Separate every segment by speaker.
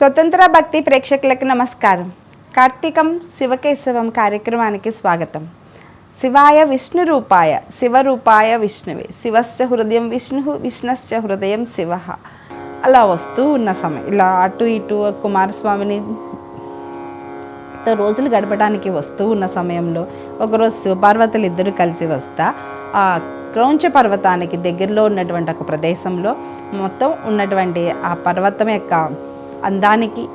Speaker 1: స్వతంత్ర భక్తి ప్రేక్షకులకు నమస్కారం. కార్తీకం శివకేశవం కార్యక్రమానికి స్వాగతం. శివాయ విష్ణు రూపాయ శివరూపాయ విష్ణువే. శివస్య హృదయం విష్ణు విష్ణస్య హృదయం శివ. అలా వస్తూ ఉన్న సమయం ఇలా అటు ఇటు కుమారస్వామిని రోజులు గడపడానికి వస్తూ ఉన్న సమయంలో ఒకరోజు శివపార్వతులు ఇద్దరు కలిసి వస్తా ఆ క్రౌంచ పర్వతానికి దగ్గరలో ఉన్నటువంటి ఒక ప్రదేశంలో మొత్తం ఉన్నటువంటి ఆ పర్వతం యొక్క అందానికి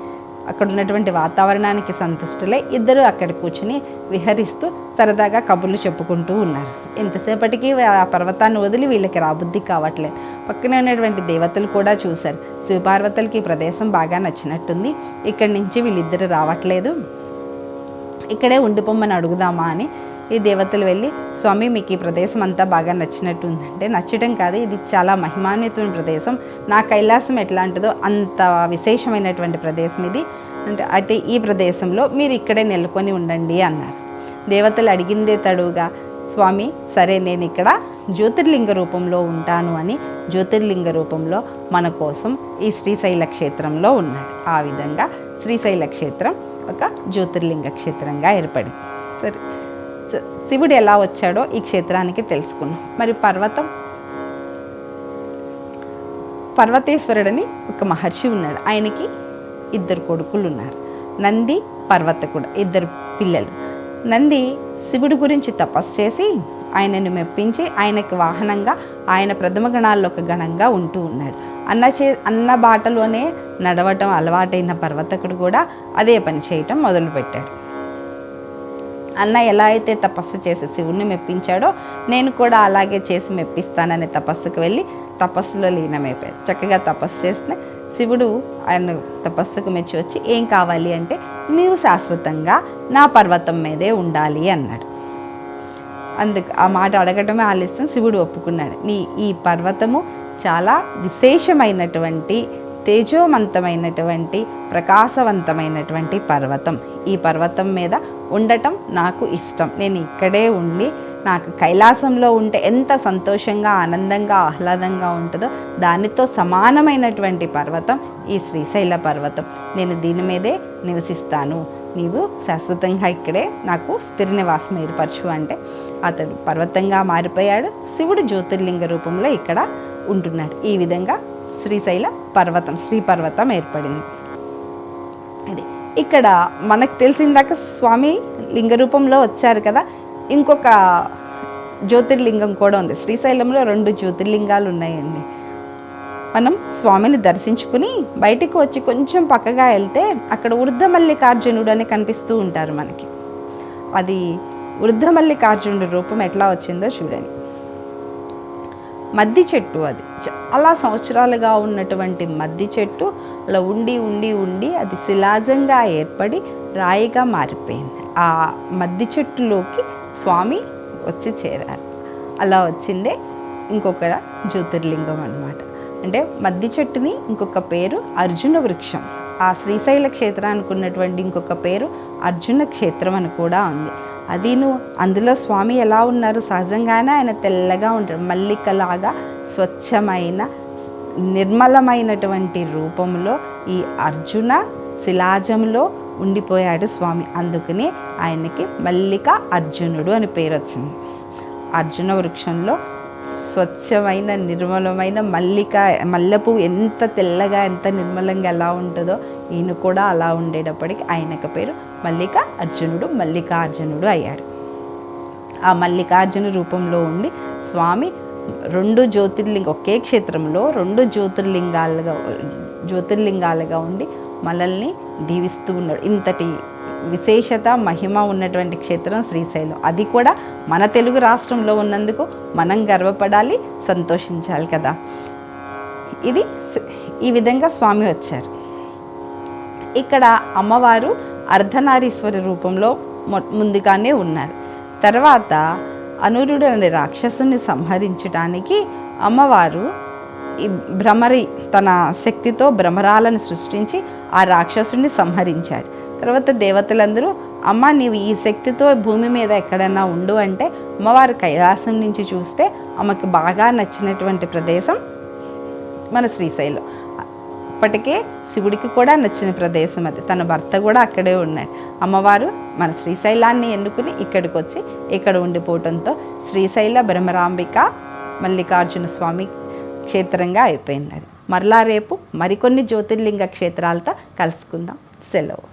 Speaker 1: అక్కడ ఉన్నటువంటి వాతావరణానికి సంతుష్టులై ఇద్దరు అక్కడ కూర్చుని విహరిస్తూ సరదాగా కబుర్లు చెప్పుకుంటూ ఉన్నారు. ఎంతసేపటికి ఆ పర్వతాన్ని వదిలి వీళ్ళకి రాబుద్ధి కావట్లేదు. పక్కనే ఉన్నటువంటి దేవతలు కూడా చూశారు. శివపార్వతులకి ఈ ప్రదేశం బాగా నచ్చినట్టుంది. ఇక్కడి నుంచి వీళ్ళిద్దరు రావట్లేదు. ఇక్కడే ఉండిపోమ్మని అడుగుదామా అని ఈ దేవతలు వెళ్ళి స్వామి మీకు ఈ ప్రదేశం అంతా బాగా నచ్చినట్టు ఉందంటే నచ్చడం కాదు. ఇది చాలా మహిమాన్వితమైన ప్రదేశం. నా కైలాసం ఎట్లాంటిదో అంత విశేషమైనటువంటి ప్రదేశం ఇది. అంటే అయితే ఈ ప్రదేశంలో మీరు ఇక్కడే నెలకొని ఉండండి అన్నారు. దేవతలు అడిగిందే తడుగా స్వామి సరే నేను ఇక్కడ జ్యోతిర్లింగ రూపంలో ఉంటాను అని జ్యోతిర్లింగ రూపంలో మన కోసం ఈ శ్రీశైల క్షేత్రంలో ఉన్నాడు. ఆ విధంగా శ్రీశైల క్షేత్రం ఒక జ్యోతిర్లింగ క్షేత్రంగా ఏర్పడింది. సరే. శివుడు ఎలా వచ్చాడో ఈ క్షేత్రానికి తెలుసుకున్నాం మరి పర్వతం? పర్వతేశ్వరుడని ఒక మహర్షి ఉన్నాడు. ఆయనకి ఇద్దరు కొడుకులు ఉన్నారు నంది పర్వతకుడు ఇద్దరు పిల్లలు. నంది శివుడి గురించి తపస్సు చేసి ఆయనను మెప్పించి ఆయనకి వాహనంగా ఆయన ప్రథమ గణాల్లో ఒక గణంగా ఉంటూ ఉన్నాడు. అన్న చే అన్న బాటలోనే నడవటం అలవాటైన పర్వతకుడు కూడా అదే పని చేయటం మొదలుపెట్టాడు. అన్న ఎలా అయితే తపస్సు చేసి శివుణ్ణి మెప్పించాడో నేను కూడా అలాగే చేసి మెప్పిస్తానని తపస్సుకు వెళ్ళి తపస్సులో లీనమైపోయాడు చక్కగా తపస్సు చేస్తే శివుడు ఆయన తపస్సుకు మెచ్చి వచ్చి ఏం కావాలి అంటే నీవు శాశ్వతంగా నా పర్వతం మీదే ఉండాలి అన్నాడు. అందుకు ఆ మాట అడగటమే ఆలస్యం. శివుడు ఒప్పుకున్నాడు. నీ ఈ పర్వతము చాలా విశేషమైనటువంటి తేజోవంతమైనటువంటి ప్రకాశవంతమైనటువంటి పర్వతం. ఈ పర్వతం మీద ఉండటం నాకు ఇష్టం. నేను ఇక్కడే ఉండి నాకు కైలాసంలో ఉంటే ఎంత సంతోషంగా ఆనందంగా ఆహ్లాదంగా ఉంటుందో దానితో సమానమైనటువంటి పర్వతం ఈ శ్రీశైల పర్వతం. నేను దీని మీదే నివసిస్తాను. నీవు శాశ్వతంగా ఇక్కడే నాకు స్థిర నివాసం ఏర్పరచు అంటే అతడు పర్వతంగా మారిపోయాడు. శివుడు జ్యోతిర్లింగ రూపంలో ఇక్కడ ఉంటున్నాడు. ఈ విధంగా శ్రీశైల పర్వతం శ్రీ పర్వతం ఏర్పడింది. అది ఇక్కడ మనకు తెలిసిందాక స్వామి లింగ రూపంలో వచ్చారు కదా. ఇంకొక జ్యోతిర్లింగం కూడా ఉంది. శ్రీశైలంలో రెండు జ్యోతిర్లింగాలు ఉన్నాయండి. మనం స్వామిని దర్శించుకుని బయటికి వచ్చి కొంచెం పక్కగా వెళ్తే అక్కడ వృద్ధమల్లికార్జునుడు అని కనిపిస్తూ ఉంటారు మనకి. అది వృద్ధమల్లికార్జునుడి రూపం ఎట్లా వచ్చిందో చూడండి. మద్ది చెట్టు అది. చాలా సంవత్సరాలుగా ఉన్నటువంటి మద్ది చెట్టు అలా ఉండి ఉండి ఉండి అది శిలాజంగా ఏర్పడి రాయిగా మారిపోయింది. ఆ మద్ది చెట్టులోకి స్వామి వచ్చి చేరారు. అలా వచ్చిందే ఇంకొక జ్యోతిర్లింగం అన్నమాట. అంటే మద్ది చెట్టుని ఇంకొక పేరు అర్జున వృక్షం. ఆ శ్రీశైల క్షేత్రానికి ఉన్నటువంటి ఇంకొక పేరు అర్జున క్షేత్రం అని కూడా ఉంది. అదిను అందులో స్వామి ఎలా ఉన్నారు? సహజంగానే ఆయన తెల్లగా ఉంటారు మల్లికలాగా స్వచ్ఛమైన నిర్మలమైనటువంటి రూపంలో ఈ అర్జున శిలాజంలో ఉండిపోయాడు స్వామి. అందుకనే ఆయనకి మల్లిక అర్జునుడు అని పేరు వచ్చింది. అర్జున వృక్షంలో స్వచ్ఛమైన నిర్మలమైన మల్లిక మల్లెపువ్వు ఎంత తెల్లగా ఎంత నిర్మలంగా ఎలా ఉంటుందో ఈయన కూడా అలా ఉండేటప్పటికి ఆయనకు పేరు మల్లిక అర్జునుడు మల్లికార్జునుడు అయ్యాడు ఆ మల్లికార్జున రూపంలో ఉండి స్వామి రెండు జ్యోతిర్లింగ ఒకే క్షేత్రంలో రెండు జ్యోతిర్లింగాలుగా జ్యోతిర్లింగాలుగా ఉండి మనల్ని దీవిస్తూ ఉన్నాడు. ఇంతటి విశేషత మహిమ ఉన్నటువంటి క్షేత్రం శ్రీశైలం. అది కూడా మన తెలుగు రాష్ట్రంలో ఉన్నందుకు మనం గర్వపడాలి సంతోషించాలి కదా. ఇది ఈ విధంగా స్వామి వచ్చారు. ఇక్కడ అమ్మవారు అర్ధనారీశ్వరి రూపంలో మొ- ముందుగానే ఉన్నారు. తర్వాత అనురుడు అనే రాక్షసుని సంహరించడానికి అమ్మవారు ఈ భ్రమరి తన శక్తితో భ్రమరాలను సృష్టించి ఆ రాక్షసుని సంహరించాడు తర్వాత దేవతలందరూ అమ్మ నీవు ఈ శక్తితో భూమి మీద ఎక్కడన్నా ఉండు అంటే అమ్మవారు కైలాసం నుంచి చూస్తే ఆమెకు బాగా నచ్చినటువంటి ప్రదేశం మన శ్రీశైలం. అప్పటికే శివుడికి కూడా నచ్చిన ప్రదేశం అది. తన భర్త కూడా అక్కడే ఉన్నాడు. అమ్మవారు మన శ్రీశైలాన్ని ఎన్నుకుని ఇక్కడికి వచ్చి ఇక్కడ ఉండిపోవటంతో శ్రీశైల బ్రహ్మరాంబిక మల్లికార్జున స్వామి క్షేత్రంగా అయిపోయింది అది. మరలా రేపు మరికొన్ని జ్యోతిర్లింగ క్షేత్రాలతో కలుసుకుందాం. సెలవు.